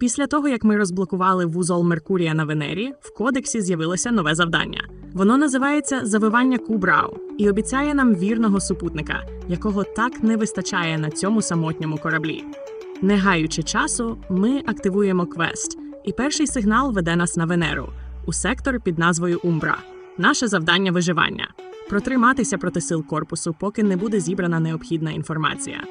Після того, як ми розблокували вузол Меркурія на Венері, в кодексі з'явилося нове завдання. Воно називається Завивання Кубрау і обіцяє нам вірного супутника, якого так не вистачає на цьому самотньому кораблі. Не гаючи часу, ми активуємо квест, і перший сигнал веде нас на Венеру у сектор під назвою Умбра. Наше завдання виживання протриматися проти сил корпусу, поки не буде зібрана необхідна інформація.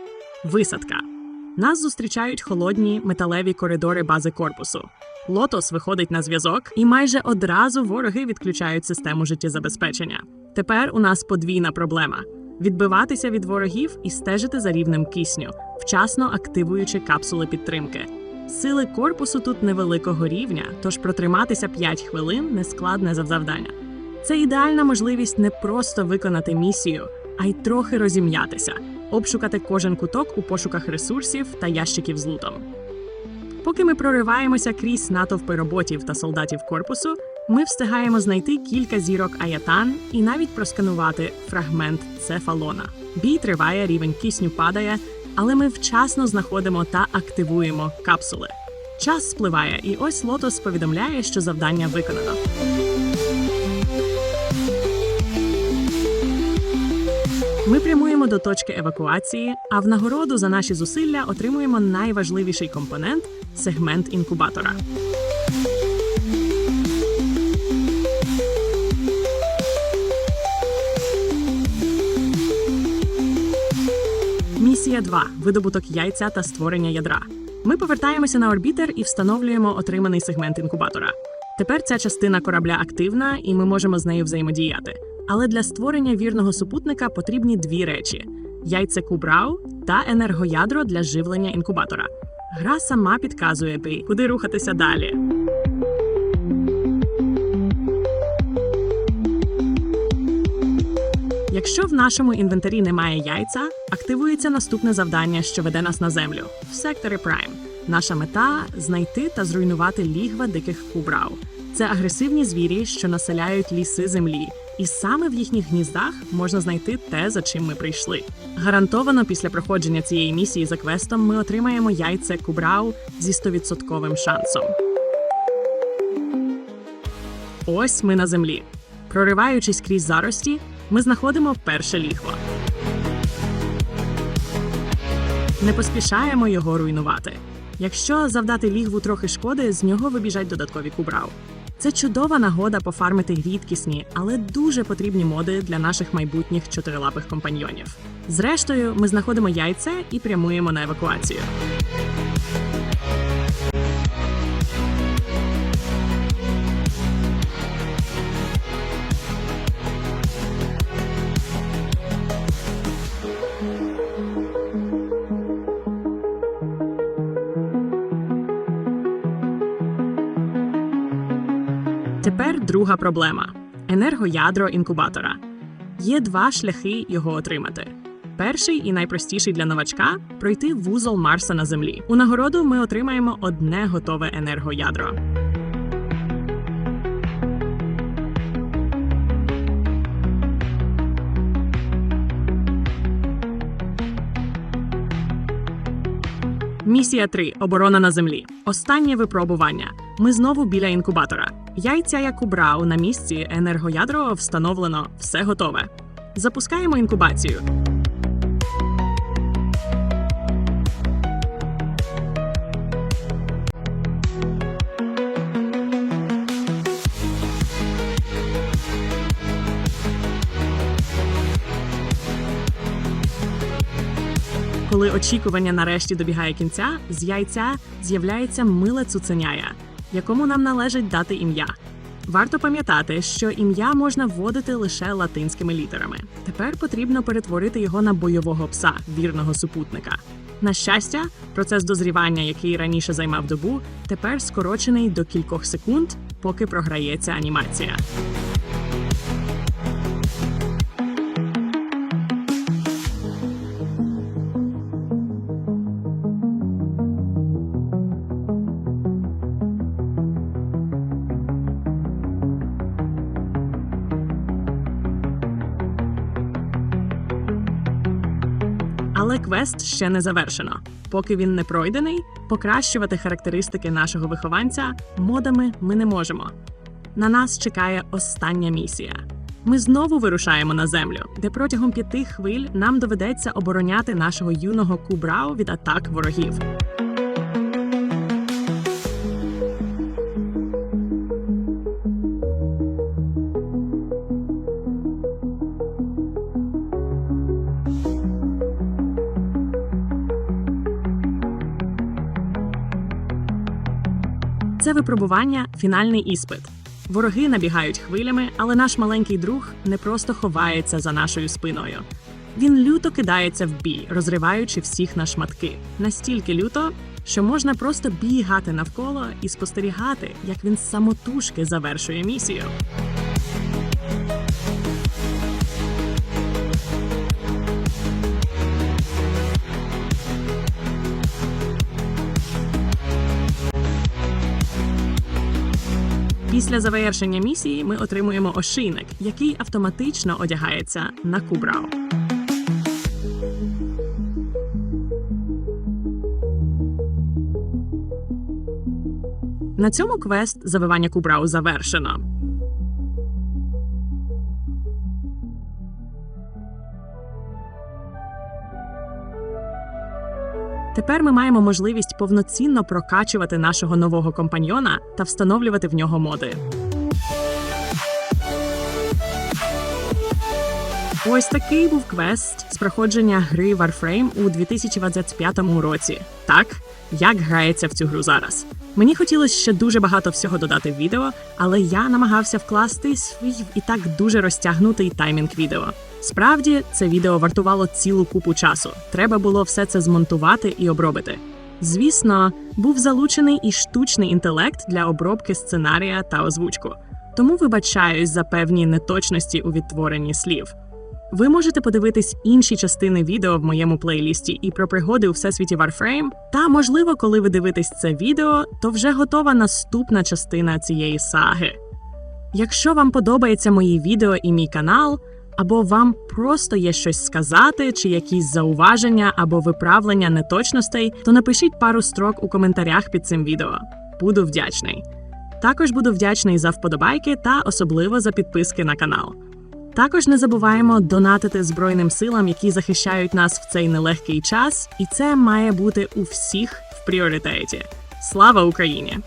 Висадка. Нас зустрічають холодні металеві коридори бази корпусу. Лотос виходить на зв'язок, і майже одразу вороги відключають систему життєзабезпечення. Тепер у нас подвійна проблема: відбиватися від ворогів і стежити за рівнем кисню, вчасно активуючи капсули підтримки. Сили корпусу тут невеликого рівня, тож протриматися 5 хвилин нескладне завдання. Це ідеальна можливість не просто виконати місію, а й трохи розім'ятися, обшукати кожен куток у пошуках ресурсів та ящиків з лутом. Поки ми прориваємося крізь натовпи роботів та солдатів корпусу, ми встигаємо знайти кілька зірок Аятан і навіть просканувати фрагмент цефалона. Бій триває, рівень кисню падає, але ми вчасно знаходимо та активуємо капсули. Час спливає, і ось Лотос повідомляє, що завдання виконано. Ми прямуємо до точки евакуації, а в нагороду за наші зусилля отримуємо найважливіший компонент сегмент інкубатора. Місія 2. видобуток яйця та створення ядра. Ми повертаємося на орбітер і встановлюємо отриманий сегмент інкубатора. Тепер ця частина корабля активна, і ми можемо з нею взаємодіяти. Але для створення вірного супутника потрібні дві речі: яйце кубрау та енергоядро для живлення інкубатора. Гра сама підказує куди рухатися далі. Якщо в нашому інвентарі немає яйця, активується наступне завдання, що веде нас на землю в сектори Прайм. Наша мета знайти та зруйнувати лігва диких кубрау. Це агресивні звірі, що населяють ліси землі, і саме в їхніх гніздах можна знайти те, за чим ми прийшли. Гарантовано після проходження цієї місії за квестом ми отримаємо яйце кубрау зі 100% шансом. Ось ми на землі. Прориваючись крізь зарості, ми знаходимо перше лігво. Не поспішаємо його руйнувати. Якщо завдати лігву трохи шкоди, з нього вибіжать додаткові кубрау. Це чудова нагода пофармити рідкісні, але дуже потрібні моди для наших майбутніх чотирилапих компаньйонів. Зрештою, ми знаходимо яйця і прямуємо на евакуацію. Тепер друга проблема енергоядро інкубатора. Є два шляхи його отримати. Перший і найпростіший для новачка пройти вузол Марса на землі. У нагороду ми отримаємо одне готове енергоядро. Місія 3. Оборона на землі. Останнє випробування. Ми знову біля інкубатора. Яйця як у брау на місці енергоядро встановлено, все готове. Запускаємо інкубацію. Коли очікування нарешті добігає кінця, з яйця з'являється миле цуценяя, якому нам належить дати ім'я. Варто пам'ятати, що ім'я можна вводити лише латинськими літерами. Тепер потрібно перетворити його на бойового пса, вірного супутника. На щастя, процес дозрівання, який раніше займав добу, тепер скорочений до кількох секунд, поки програється анімація. Але квест ще не завершено. Поки він не пройдений, покращувати характеристики нашого вихованця модами ми не можемо. На нас чекає остання місія. Ми знову вирушаємо на землю, де протягом п'яти хвиль нам доведеться обороняти нашого юного кубрау від атак ворогів. Це випробування фінальний іспит. Вороги набігають хвилями, але наш маленький друг не просто ховається за нашою спиною. Він люто кидається в бій, розриваючи всіх на шматки. Настільки люто, що можна просто бігати навколо і спостерігати, як він самотужки завершує місію. Після завершення місії ми отримуємо ошийник, який автоматично одягається на кубрау. На цьому квест завивання кубрау завершено. Тепер ми маємо можливість повноцінно прокачувати нашого нового компаньйона та встановлювати в нього моди. Ось такий був квест з проходження гри Warframe у 2025 році. Так, як грається в цю гру зараз. Мені хотілося ще дуже багато всього додати в відео, але я намагався вкласти свій і так дуже розтягнутий таймінг відео. Справді, це відео вартувало цілу купу часу. Треба було все це змонтувати і обробити. Звісно, був залучений і штучний інтелект для обробки сценарія та озвучку. Тому вибачаюсь за певні неточності у відтворенні слів. Ви можете подивитись інші частини відео в моєму плейлісті і про пригоди у всесвіті Warframe. Та, можливо, коли ви дивитесь це відео, то вже готова наступна частина цієї саги. Якщо вам подобається мої відео і мій канал, або вам просто є щось сказати, чи якісь зауваження або виправлення неточностей, то напишіть пару строк у коментарях під цим відео. Буду вдячний. Також буду вдячний за вподобайки та особливо за підписки на канал. Також не забуваємо донатити Збройним силам, які захищають нас в цей нелегкий час, і це має бути у всіх в пріоритеті. Слава Україні!